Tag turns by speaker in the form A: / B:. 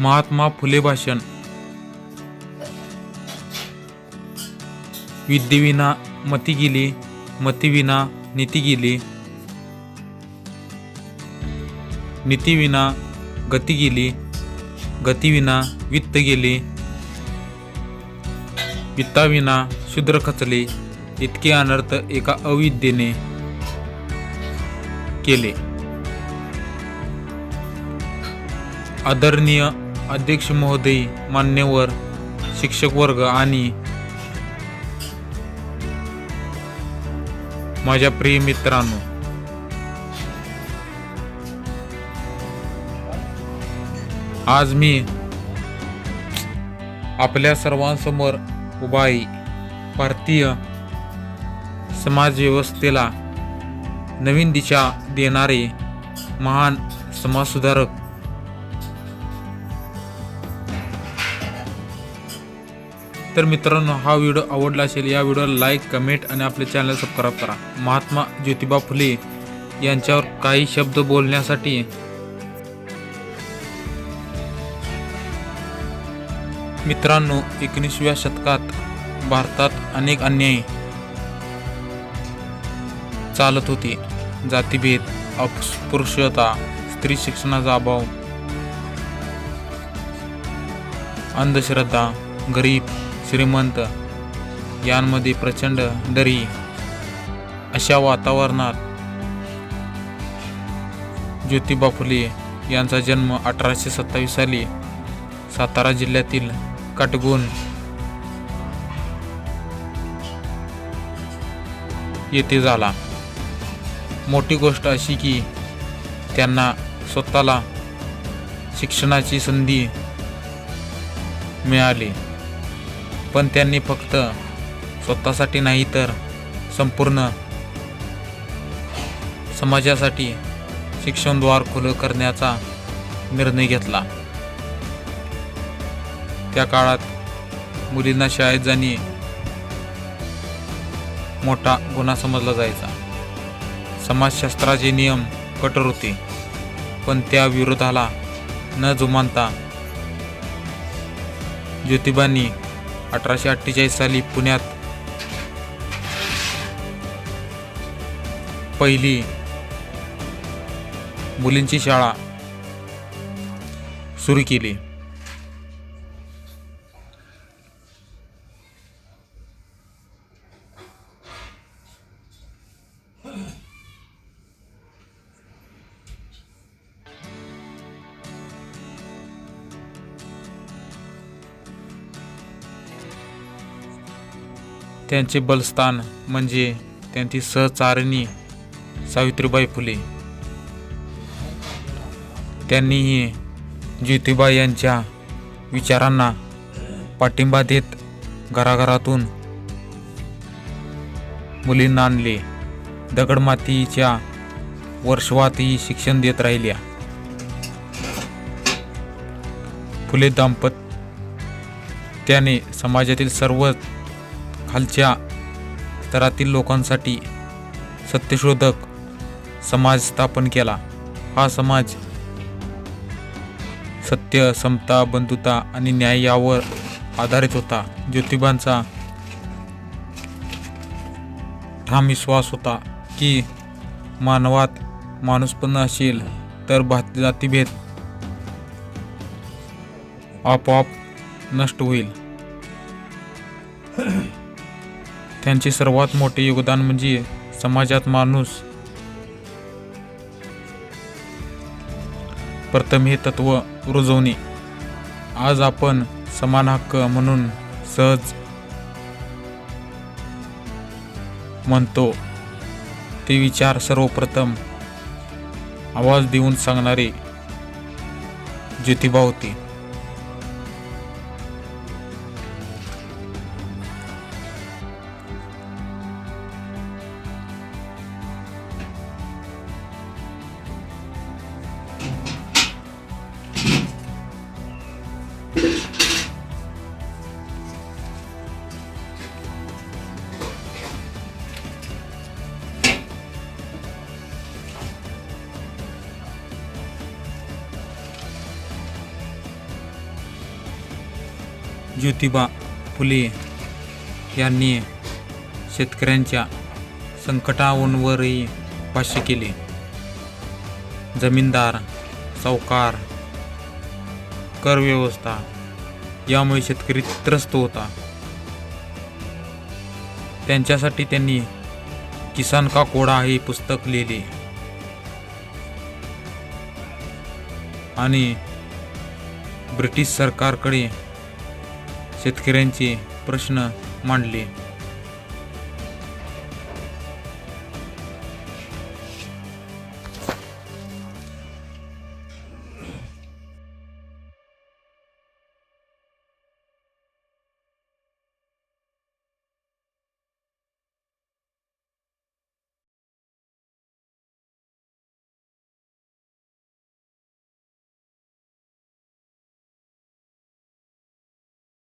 A: महात्मा फुले भाषण. विद्येविना मती गेली मतीविना नीती गेली. नीतीविना गती गेली गतीविना वित्त गेली. वित्ताविना शूद्र खचले इतके अनर्थ एका अविद्येने केले. आदरणीय अध्यक्ष महोदय मान्यवर शिक्षक वर्ग आणि माझ्या प्रिय मित्रांनो. आज मी आपल्या सर्वांसमोर उभा आहे. भारतीय समाजव्यवस्थेला नवीन दिशा देणारे महान समाजसुधारक तर मित्रांनो हा व्हिडिओ आवडला असेल या व्हिडिओला लाईक कमेंट आणि आपले चॅनल सबस्क्राईब करा. महात्मा ज्योतिबा फुले यांच्यावर काही शब्द बोलण्यासाठी मित्रांनो एकोणीसव्या शतकात भारतात अनेक अन्याय चालत होते. जातीभेद अस्पृश्यता स्त्री शिक्षणाचा अभाव अंधश्रद्धा गरीब श्रीमंत यांमध्ये प्रचंड दरी अशा वातावरणात ज्योतिबा फुले यांचा जन्म अठराशे सत्तावीस साली सातारा जिल्ह्यातील कटगुण येथे झाला. मोठी गोष्ट अशी की त्यांना स्वतःला शिक्षणाची संधी मिळाली. पण त्यांनी फक्त स्वतःसाठी नाही तर संपूर्ण समाजासाठी शिक्षणद्वार खुलं करण्याचा निर्णय घेतला. त्या काळात मुलींना शाळेत जाणे मोठा गुन्हा समजला जायचा. समाजशास्त्राचे नियम कठोर होते पण त्या विरोधाला न जुमानता ज्योतिबांनी अठराशे अठ्ठेचाळीस साली पुण्यात पहिली मुलींची शाळा सुरू केली. त्यांचे बलस्थान म्हणजे त्यांची सहचारिणी सावित्रीबाई फुले. त्यांनीही ज्योतिबाई यांच्या विचारांना पाठिंबा देत घराघरातून मुलींना आणले. दगडमातीच्या वर्षवातही शिक्षण देत राहिल्या. फुले दाम्पत्याने समाजातील सर्व खालच्या स्तरातील लोकांसाठी सत्यशोधक समाज स्थापन केला. हा समाज सत्य समता बंधुता आणि न्याय यावर आधारित होता. ज्योतिबांचा ठाम विश्वास होता की मानवात माणूसपण असेल तर भात जातीभेद आपोआप नष्ट होईल. त्यांचे सर्वात मोठे योगदान म्हणजे समाजात माणूस. प्रथम हे तत्व रुजवणे. आज आपण समान हक्क म्हणून सहज म्हणतो. ते विचार सर्वप्रथम आवाज देऊन सांगणारे ज्योतिबा होते. ज्योतिबा फुले यांनी शेतकऱ्यांच्या संकटांवरही भाष्य केले. जमीनदार सावकार करव्यवस्था यामुळे शेतकरी त्रस्त होता. त्यांच्यासाठी त्यांनी किसान का कोडा हे पुस्तक लिहिले. आणि ब्रिटिश सरकारकडे शेतकऱ्यांचे प्रश्न मांडले.